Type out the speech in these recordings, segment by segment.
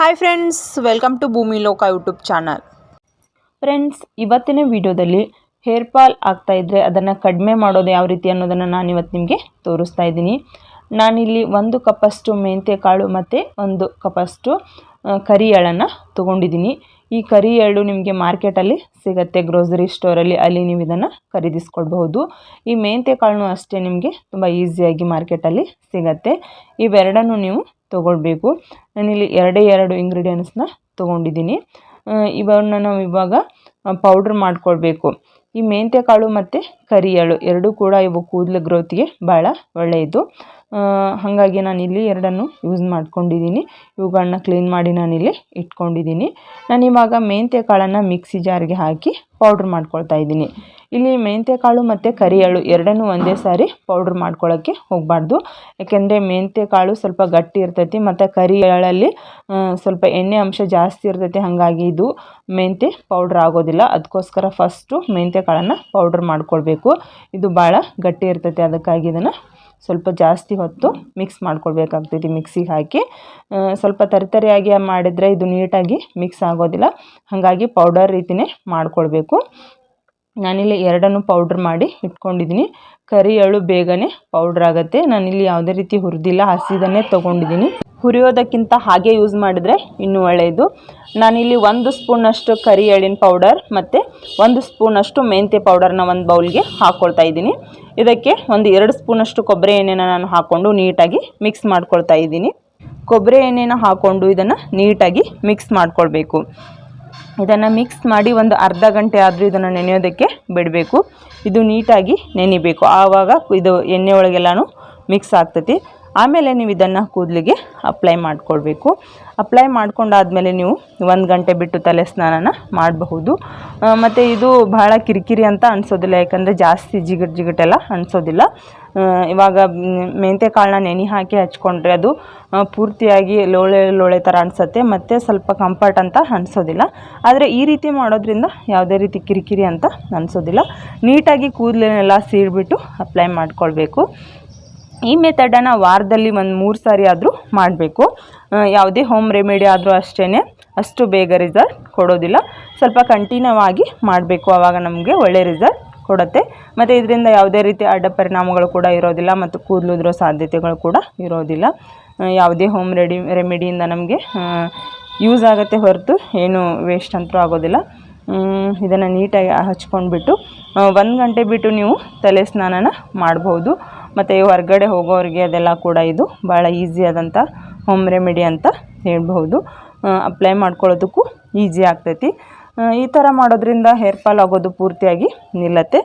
Hi friends welcome to ಭೂಮಿ ಲೋಕ YouTube channel friends ಇವತ್ತಿನ ವಿಡಿಯೋದಲ್ಲಿ ಹೇರ್ ಫಾಲ್ ಆಗ್ತಾ ಇದ್ದರೆ ಅದನ್ನು ಕಡಿಮೆ ಮಾಡೋದು ಯಾವ ರೀತಿ ಅನ್ನೋದನ್ನು ನಾನು ಇವತ್ತು ನಿಮಗೆ ತೋರಿಸ್ತಾ ಇದ್ದೀನಿ. ನಾನಿಲ್ಲಿ ಒಂದು ಕಪ್ಪಷ್ಟು ಮೆಂತ್ಯ ಕಾಳು ಮತ್ತು ಒಂದು ಕಪ್ಪಷ್ಟು ಕರಿ ಎಳ್ಳನ್ನು ತೊಗೊಂಡಿದ್ದೀನಿ. ಈ ಕರಿ ಎಳ್ಳು ನಿಮಗೆ ಮಾರ್ಕೆಟಲ್ಲಿ ಸಿಗುತ್ತೆ ಗ್ರೋಸರಿ ಸ್ಟೋರಲ್ಲಿ ಅಲ್ಲಿ ನೀವು ಇದನ್ನು ಖರೀದಿಸ್ಕೊಳ್ಬಹುದು ಈ ಮೆಂತ್ಯ ಕಾಳು ಅಷ್ಟೇ ನಿಮಗೆ ತುಂಬ ಈಸಿಯಾಗಿ ಮಾರ್ಕೆಟಲ್ಲಿ ಸಿಗತ್ತೆ. ಇವೆರಡನ್ನು ನೀವು ತೊಗೊಳ್ಬೇಕು. ನಾನಿಲ್ಲಿ ಎರಡೇ ಎರಡು ಇಂಗ್ರೀಡಿಯೆಂಟ್ಸ್ನ ತೊಗೊಂಡಿದ್ದೀನಿ. ಇವನ್ನು ನಾವು ಇವಾಗ ಪೌಡ್ರ್ ಮಾಡ್ಕೊಳ್ಬೇಕು. ಈ ಮೆಂತ್ಯ ಕಾಳು ಮತ್ತು ಕರಿ ಎಳ್ಳು ಎರಡೂ ಕೂಡ ಇವು ಕೂದಲು ಗ್ರೋತ್ಗೆ ಭಾಳ ಒಳ್ಳೆಯದು. ಹಾಗಾಗಿ ಹಾಗಾಗಿ ನಾನಿಲ್ಲಿ ಎರಡನ್ನು ಯೂಸ್ ಮಾಡ್ಕೊಂಡಿದ್ದೀನಿ. ಇವುಗಳನ್ನ ಕ್ಲೀನ್ ಮಾಡಿ ನಾನಿಲ್ಲಿ ಇಟ್ಕೊಂಡಿದ್ದೀನಿ. ನಾನು ಇವಾಗ ಮೆಂತ್ಯ ಕಾಳನ್ನು ಮಿಕ್ಸಿ ಜಾರ್ಗೆ ಹಾಕಿ ಪೌಡ್ರ್ ಮಾಡ್ಕೊಳ್ತಾ ಇದ್ದೀನಿ. ಇಲ್ಲಿ ಮೆಂತ್ಯ ಕಾಳು ಮತ್ತು ಕರಿ ಎಳ್ಳು ಎರಡನ್ನೂ ಒಂದೇ ಸಾರಿ ಪೌಡ್ರ್ ಮಾಡ್ಕೊಳ್ಳೋಕ್ಕೆ ಹೋಗಬಾರ್ದು. ಯಾಕೆಂದರೆ ಮೆಂತ್ಯ ಕಾಳು ಸ್ವಲ್ಪ ಗಟ್ಟಿ ಇರ್ತೈತಿ ಮತ್ತು ಕರಿ ಎಳ್ಳಲ್ಲಿ ಸ್ವಲ್ಪ ಎಣ್ಣೆ ಅಂಶ ಜಾಸ್ತಿ ಇರ್ತೈತಿ, ಹಾಗಾಗಿ ಇದು ಮೆಂತ್ಯ ಪೌಡ್ರ್ ಆಗೋದಿಲ್ಲ. ಅದಕ್ಕೋಸ್ಕರ ಫಸ್ಟು ಮೆಂತ್ಯ ಕಾಳನ್ನು ಪೌಡ್ರ್ ಮಾಡ್ಕೊಳ್ಬೇಕು. ಇದು ಭಾಳ ಗಟ್ಟಿ ಇರ್ತೈತಿ, ಅದಕ್ಕಾಗಿ ಇದನ್ನು ಸ್ವಲ್ಪ ಜಾಸ್ತಿ ಹೊತ್ತು ಮಿಕ್ಸ್ ಮಾಡ್ಕೊಳ್ಬೇಕಾಗ್ತೈತಿ ಮಿಕ್ಸಿಗೆ ಹಾಕಿ. ಸ್ವಲ್ಪ ತರಿತರಿಯಾಗಿ ಮಾಡಿದರೆ ಇದು ನೀಟಾಗಿ ಮಿಕ್ಸ್ ಆಗೋದಿಲ್ಲ. ಹಾಗಾಗಿ ಪೌಡರ್ ರೀತಿಯೇ ಮಾಡ್ಕೊಳ್ಬೇಕು. ನಾನಿಲ್ಲಿ ಎರಡನ್ನು ಪೌಡ್ರ್ ಮಾಡಿ ಇಟ್ಕೊಂಡಿದ್ದೀನಿ. ಕರಿ ಎಳ್ಳು ಬೇಗನೆ ಪೌಡ್ರ್ ಆಗುತ್ತೆ. ನಾನಿಲ್ಲಿ ಯಾವುದೇ ರೀತಿ ಹುರಿದಿಲ್ಲ, ಹಸಿದನ್ನೇ ತೊಗೊಂಡಿದ್ದೀನಿ. ಹುರಿಯೋದಕ್ಕಿಂತ ಹಾಗೆ ಯೂಸ್ ಮಾಡಿದರೆ ಇನ್ನೂ ಒಳ್ಳೆಯದು ನಾನಿಲ್ಲಿ ಒಂದು ಸ್ಪೂನಷ್ಟು ಕರಿ ಎಳ್ಳಿನ ಪೌಡರ್ ಮತ್ತು ಒಂದು ಸ್ಪೂನಷ್ಟು ಮೆಂತ್ಯ ಪೌಡರ್ನ ಒಂದು ಬೌಲ್ಗೆ ಹಾಕ್ಕೊಳ್ತಾ ಇದ್ದೀನಿ. ಇದಕ್ಕೆ ಒಂದು ಎರಡು ಸ್ಪೂನಷ್ಟು ಕೊಬ್ಬರಿ ಎಣ್ಣೆನ ನಾನು ಹಾಕ್ಕೊಂಡು ನೀಟಾಗಿ ಮಿಕ್ಸ್ ಮಾಡ್ಕೊಳ್ತಾ ಇದ್ದೀನಿ. ಕೊಬ್ಬರಿ ಎಣ್ಣೆನ ಹಾಕ್ಕೊಂಡು ಇದನ್ನು ನೀಟಾಗಿ ಮಿಕ್ಸ್ ಮಾಡ್ಕೊಳ್ಬೇಕು. ಇದನ್ನು ಮಿಕ್ಸ್ ಮಾಡಿ ಒಂದು ಅರ್ಧ ಗಂಟೆ ಆದರೂ ಇದನ್ನು ನೆನೆಯೋದಕ್ಕೆ ಬಿಡಬೇಕು. ಇದು ನೀಟಾಗಿ ನೆನಿಬೇಕು. ಆವಾಗ ಇದು ಎಣ್ಣೆ ಒಳಗೆಲ್ಲನೂ ಮಿಕ್ಸ್ ಆಗ್ತೈತಿ. ಆಮೇಲೆ ನೀವು ಇದನ್ನು ಕೂದಲಿಗೆ ಅಪ್ಲೈ ಮಾಡಿಕೊಳ್ಬೇಕು. ಅಪ್ಲೈ ಮಾಡ್ಕೊಂಡಾದ್ಮೇಲೆ ನೀವು ಒಂದು ಗಂಟೆ ಬಿಟ್ಟು ತಲೆ ಸ್ನಾನನ ಮಾಡಬಹುದು. ಮತ್ತು ಇದು ಬಹಳ ಕಿರಿಕಿರಿ ಅಂತ ಅನಿಸೋದಿಲ್ಲ, ಯಾಕಂದರೆ ಜಾಸ್ತಿ ಜಿಗಟ್ ಜಿಗಟೆಲ್ಲ ಅನಿಸೋದಿಲ್ಲ. ಇವಾಗ ಮೆಂತೆ ಕಾಳನ್ನ ನೆನೆ ಹಾಕಿ ಹಚ್ಕೊಂಡ್ರೆ ಅದು ಪೂರ್ತಿಯಾಗಿ ಲೋಳೆ ಲೋಳೆ ಥರ ಅನಿಸುತ್ತೆ, ಮತ್ತು ಸ್ವಲ್ಪ ಕಂಫರ್ಟ್ ಅಂತ ಅನಿಸೋದಿಲ್ಲ. ಆದರೆ ಈ ರೀತಿ ಮಾಡೋದ್ರಿಂದ ಯಾವುದೇ ರೀತಿ ಕಿರಿಕಿರಿ ಅಂತ ಅನಿಸೋದಿಲ್ಲ. ನೀಟಾಗಿ ಕೂದಲನ್ನೆಲ್ಲ ಸೀಡ್ಬಿಟ್ಟು ಅಪ್ಲೈ ಮಾಡ್ಕೊಳ್ಬೇಕು. ಈ ಮೆಥಡನ್ನು ವಾರದಲ್ಲಿ ಒಂದು ಮೂರು ಸಾರಿ ಆದರೂ ಮಾಡಬೇಕು. ಯಾವುದೇ ಹೋಮ್ ರೆಮಿಡಿ ಆದರೂ ಅಷ್ಟೇ ಅಷ್ಟು ಬೇಗ ರಿಸಲ್ಟ್ ಕೊಡೋದಿಲ್ಲ. ಸ್ವಲ್ಪ ಕಂಟಿನ್ಯೂ ಆಗಿ ಮಾಡಬೇಕು. ಆವಾಗ ನಮಗೆ ಒಳ್ಳೆ ರಿಸಲ್ಟ್ ಕೊಡುತ್ತೆ. ಮತ್ತು ಇದರಿಂದ ಯಾವುದೇ ರೀತಿ ಅಡ್ಡ ಪರಿಣಾಮಗಳು ಕೂಡ ಇರೋದಿಲ್ಲ ಮತ್ತು ಕೂದಲು ಸಾಧ್ಯತೆಗಳು ಕೂಡ ಇರೋದಿಲ್ಲ. ಯಾವುದೇ ಹೋಮ್ ರೆಡಿ ರೆಮಿಡಿಯಿಂದ ನಮಗೆ ಯೂಸ್ ಆಗುತ್ತೆ ಹೊರತು ಏನು ವೇಸ್ಟ್ ಅಂತೂ ಆಗೋದಿಲ್ಲ. ಇದನ್ನು ನೀಟಾಗಿ ಹಚ್ಕೊಂಡ್ಬಿಟ್ಟು ಒಂದು ಗಂಟೆ ಬಿಟ್ಟು ನೀವು ತಲೆ ಸ್ನಾನನ ಮಾಡ್ಬೋದು. ಮತ್ತು ಹೊರಗಡೆ ಹೋಗೋರಿಗೆ ಅದೆಲ್ಲ ಕೂಡ ಇದು ಭಾಳ ಈಸಿ ಆದಂಥ ಹೋಮ್ ರೆಮಿಡಿ ಅಂತ ಹೇಳ್ಬಹುದು. ಅಪ್ಲೈ ಮಾಡ್ಕೊಳ್ಳೋದಕ್ಕೂ ಈಸಿ ಆಗ್ತೈತಿ. ಈ ಥರ ಮಾಡೋದ್ರಿಂದ ಹೇರ್ ಫಾಲ್ ಆಗೋದು ಪೂರ್ತಿಯಾಗಿ ನಿಲ್ಲತ್ತೆ.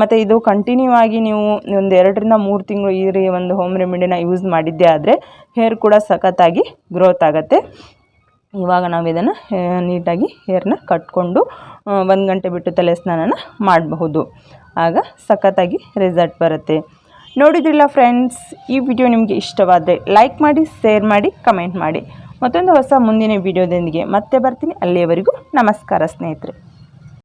ಮತ್ತು ಇದು ಕಂಟಿನ್ಯೂ ಆಗಿ ನೀವು ಒಂದು ಎರಡರಿಂದ ಮೂರು ತಿಂಗಳು ಈ ರೀ ಒಂದು ಹೋಮ್ ರೆಮಿಡಿನ ಯೂಸ್ ಮಾಡಿದ್ದೇ ಆದರೆ ಹೇರ್ ಕೂಡ ಸಖತ್ತಾಗಿ ಗ್ರೋತ್ ಆಗುತ್ತೆ. ಇವಾಗ ನಾವು ಇದನ್ನು ನೀಟಾಗಿ ಹೇರ್ನ ಕಟ್ಕೊಂಡು ಒಂದು ಗಂಟೆ ಬಿಟ್ಟು ತಲೆ ಸ್ನಾನ ಮಾಡಬಹುದು. ಆಗ ಸಖತ್ತಾಗಿ ರಿಸಲ್ಟ್ ಬರುತ್ತೆ. ನೋಡಿದ್ರಲ್ಲ ಫ್ರೆಂಡ್ಸ್ ಈ ವಿಡಿಯೋ ನಿಮಗೆ ಇಷ್ಟವಾದರೆ ಲೈಕ್ ಮಾಡಿ ಶೇರ್ ಮಾಡಿ ಕಮೆಂಟ್ ಮಾಡಿ. ಮತ್ತೊಂದು ಹೊಸ ಮುಂದಿನ ವಿಡಿಯೋದೊಂದಿಗೆ ಮತ್ತೆ ಬರ್ತೀನಿ. ಅಲ್ಲಿಯವರೆಗೂ ನಮಸ್ಕಾರ ಸ್ನೇಹಿತರೆ.